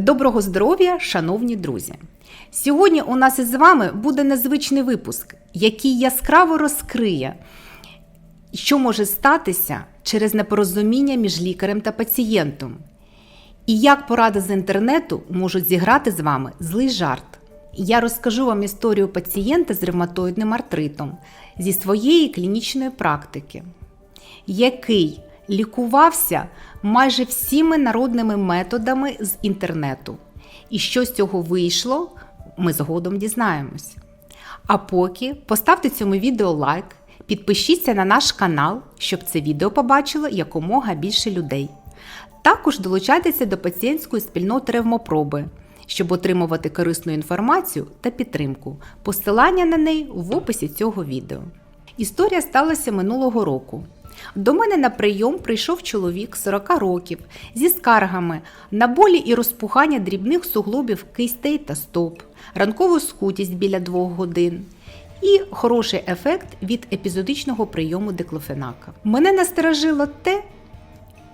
Доброго здоров'я, шановні друзі! Сьогодні у нас із вами буде незвичний випуск, який яскраво розкриє, що може статися через непорозуміння між лікарем та пацієнтом, і як поради з інтернету можуть зіграти з вами злий жарт. Я розкажу вам історію пацієнта з ревматоїдним артритом зі своєї клінічної практики, який лікувався майже всіми народними методами з інтернету. І що з цього вийшло, ми згодом дізнаємось. А поки поставте цьому відео лайк, підпишіться на наш канал, щоб це відео побачило якомога більше людей. Також долучайтеся до пацієнтської спільноти ревмопроби, щоб отримувати корисну інформацію та підтримку. Посилання на неї в описі цього відео. Історія сталася минулого року. До мене на прийом прийшов чоловік 40 років зі скаргами на болі і розпухання дрібних суглобів кистей та стоп, ранкову скутість біля 2 годин і хороший ефект від епізодичного прийому диклофенака. Мене насторожило те,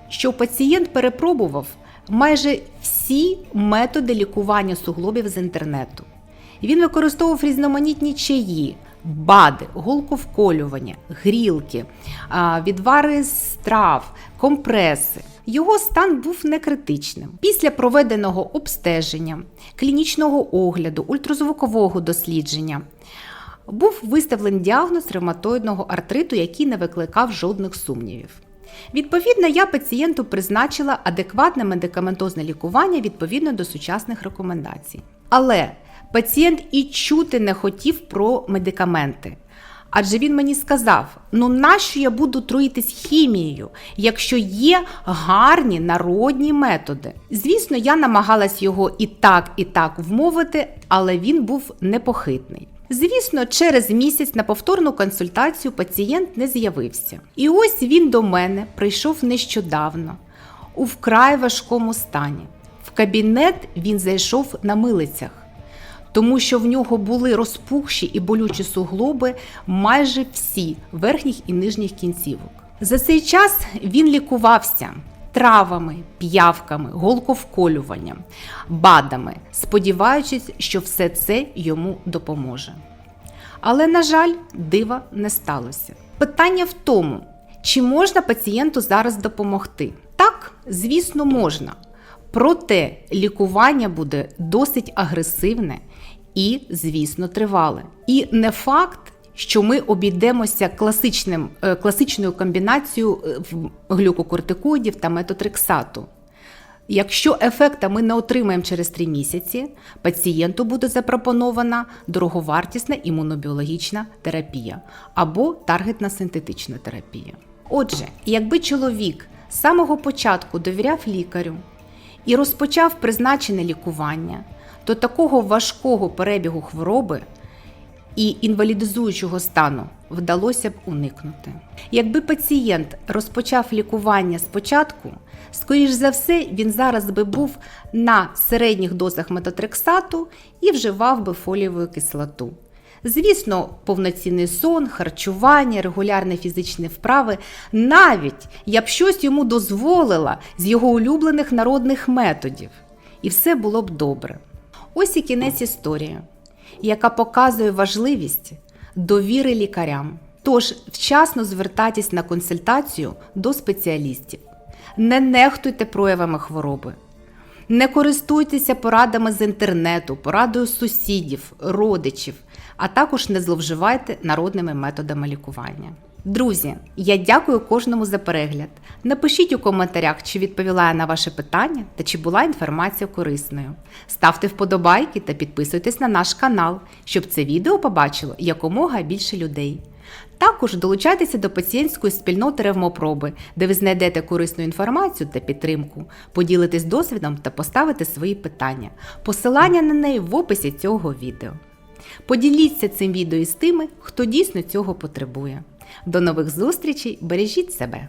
що пацієнт перепробував майже всі методи лікування суглобів з інтернету. Він використовував різноманітні чаї, бади, голковколювання, грілки, відвари з трав, компреси. Його стан був некритичним. Після проведеного обстеження, клінічного огляду, ультразвукового дослідження був виставлений діагноз ревматоїдного артриту, який не викликав жодних сумнівів. Відповідно, я пацієнту призначила адекватне медикаментозне лікування відповідно до сучасних рекомендацій. Але пацієнт і чути не хотів про медикаменти. Адже він мені сказав: ну нащо я буду труїтись хімією, якщо є гарні народні методи. Звісно, я намагалась його і так, і так вмовити, але він був непохитний. Звісно, через місяць на повторну консультацію пацієнт не з'явився. І ось він до мене прийшов нещодавно, у вкрай важкому стані. В кабінет він зайшов на милицях, тому що в нього були розпухші і болючі суглоби майже всі верхніх і нижніх кінцівок. За цей час він лікувався травами, п'явками, голковколюванням, бадами, сподіваючись, що все це йому допоможе. Але, на жаль, дива не сталося. Питання в тому, чи можна пацієнту зараз допомогти? Так, звісно, можна. Проте лікування буде досить агресивне і, звісно, тривале. І не факт, що ми обійдемося класичним, е, класичною комбінацією е, глюкокортикоїдів та метотрексату. Якщо ефекта ми не отримаємо через 3 місяці, пацієнту буде запропонована дороговартісна імунобіологічна терапія або таргетна синтетична терапія. Отже, якби чоловік з самого початку довіряв лікарю і розпочав призначене лікування, то такого важкого перебігу хвороби і інвалідизуючого стану вдалося б уникнути. Якби пацієнт розпочав лікування спочатку, скоріш за все, він зараз би був на середніх дозах метотрексату і вживав би фолієву кислоту. Звісно, повноцінний сон, харчування, регулярні фізичні вправи, навіть я б щось йому дозволила з його улюблених народних методів. І все було б добре. Ось і кінець історії, яка показує важливість довіри лікарям. Тож вчасно звертайтесь на консультацію до спеціалістів. Не нехтуйте проявами хвороби. Не користуйтеся порадами з інтернету, порадою сусідів, родичів, а також не зловживайте народними методами лікування. Друзі, я дякую кожному за перегляд. Напишіть у коментарях, чи відповіла я на ваше питання та чи була інформація корисною. Ставте вподобайки та підписуйтесь на наш канал, щоб це відео побачило якомога більше людей. Також долучайтеся до пацієнтської спільноти ревмопроби, де ви знайдете корисну інформацію та підтримку, поділитесь досвідом та поставите свої питання. Посилання на неї в описі цього відео. Поділіться цим відео із тими, хто дійсно цього потребує. До нових зустрічей, бережіть себе!